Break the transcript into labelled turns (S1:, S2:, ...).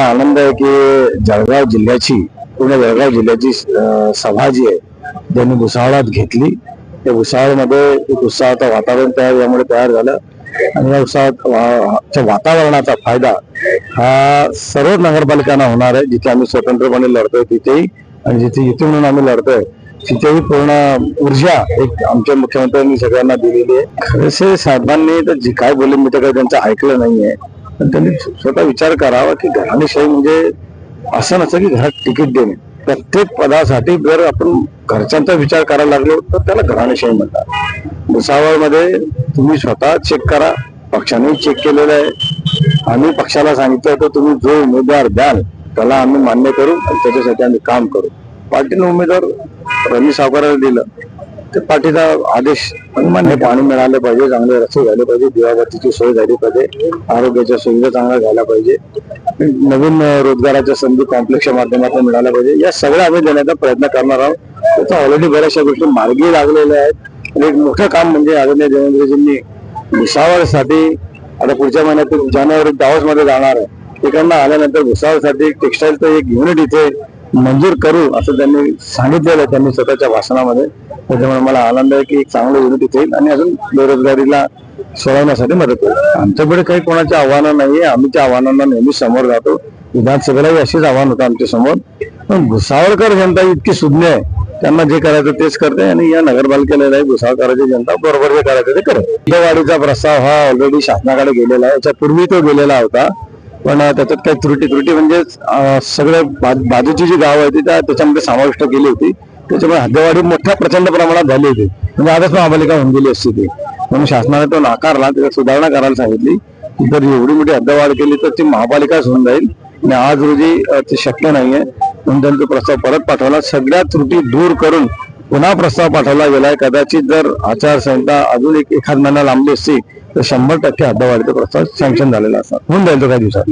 S1: मला आनंद आहे की जळगाव जिल्ह्याची पूर्ण जळगाव जिल्ह्याची सभा जी आहे त्यांनी भुसावळात घेतली. त्या भुसावळमध्ये एक उत्साहाचं वातावरण तयार यामुळे तयार झालं. आणि या उत्साहाच्या वातावरणाचा फायदा हा सर्व नगरपालिकांना होणार आहे. जिथे आम्ही स्वतंत्रपणे लढतोय तिथेही आणि जिथे युती म्हणून आम्ही लढतोय तिथेही पूर्ण ऊर्जा एक आमच्या मुख्यमंत्र्यांनी सगळ्यांना दिलेली आहे. खरंच साहेबांनी तर जे काय बोलले मी तर काही त्यांचं ऐकलं नाहीये. पण त्यांनी स्वतः विचार करावा की घराणेशाही म्हणजे असं नसतं की घरात तिकीट देणे. प्रत्येक पदासाठी जर आपण घरच्यांचा विचार करायला लागलो तर त्याला घराणेशाही म्हणतात. भुसावळमध्ये तुम्ही स्वतः चेक करा. पक्षाने चेक केलेलं आहे. आम्ही पक्षाला सांगितलं तर तुम्ही जो उमेदवार द्याल त्याला आम्ही मान्य करू आणि त्याच्यासाठी आम्ही काम करू. पार्टीने उमेदवार रवी सावकाराला दिलं. ते पाठीचा आदेश मान्य पाणी मिळालं पाहिजे चांगले रस्ते झाले पाहिजे दिवाबत्तीची सोय झाली पाहिजे आरोग्याच्या सुविधा चांगल्या झाल्या पाहिजे नवीन रोजगाराच्या संधी कॉम्प्लेक्सच्या माध्यमातून मिळाल्या पाहिजे. या सगळ्या आम्ही देण्याचा प्रयत्न करणार आहोत. त्याचा ऑलरेडी बऱ्याचशा गोष्टी मार्गी लागलेल्या आहेत. आणि एक मोठं काम म्हणजे आदरणीय देवेंद्रजींनी भुसावळसाठी आता पुढच्या महिन्यात जानेवारी दावसमध्ये जाणार आहे. तिकडनं आल्यानंतर भुसावळसाठी टेक्स्टाईलचं एक युनिट इथे मंजूर करू असं त्यांनी सांगितलेलं आहे त्यांनी स्वतःच्या भाषणामध्ये. त्याच्यामुळे मला आनंद आहे की एक चांगलं युनिट इथे येईल आणि अजून बेरोजगारीला सोडवण्यासाठी मदत होईल. आमच्याकडे काही कोणाची आव्हानं नाहीये आम्ही त्या आव्हानांना नेहमी समोर जातो विधानसभेलाही अशीच आव्हान होतं आमच्यासमोर. पण भुसावळकर जनता इतकी सुज्ञ आहे. त्यांना जे करायचं तेच करते आणि या नगरपालिकेला भुसावळकरांची जनता बरोबर जे करायचं ते करत. वाढीचा प्रस्ताव हा ऑलरेडी शासनाकडे गेलेला आहे. याच्या पूर्वी तो गेलेला होता. पण त्याच्यात काही त्रुटी त्रुटी म्हणजे सगळ्या बाजूची जी गाव आहे ती त्या त्याच्यामध्ये समाविष्ट केली होती. त्याच्यामुळे हद्दवाढी मोठ्या प्रचंड प्रमाणात झाली होती. म्हणजे आजच महापालिका होऊन गेली असते ती. म्हणून शासनाने तो नाकारला त्याच्यात सुधारणा करायला सांगितली. जर एवढी मोठी हद्दवाढ केली तर ती महापालिकाच होऊन जाईल. आणि आज रोजी ते शक्य नाहीये. म्हणून त्यांचा प्रस्ताव परत पाठवला. सगळ्या त्रुटी दूर करून पुन्हा प्रस्ताव पाठवला गेलाय कदाचित जर आचारसंहिता अजून एक एखाद महिना लांबली असती तर शंभर टक्के हद्दवाढीचा प्रस्ताव सँक्शन झालेला असता होऊन जाईल तो काही दिवसात.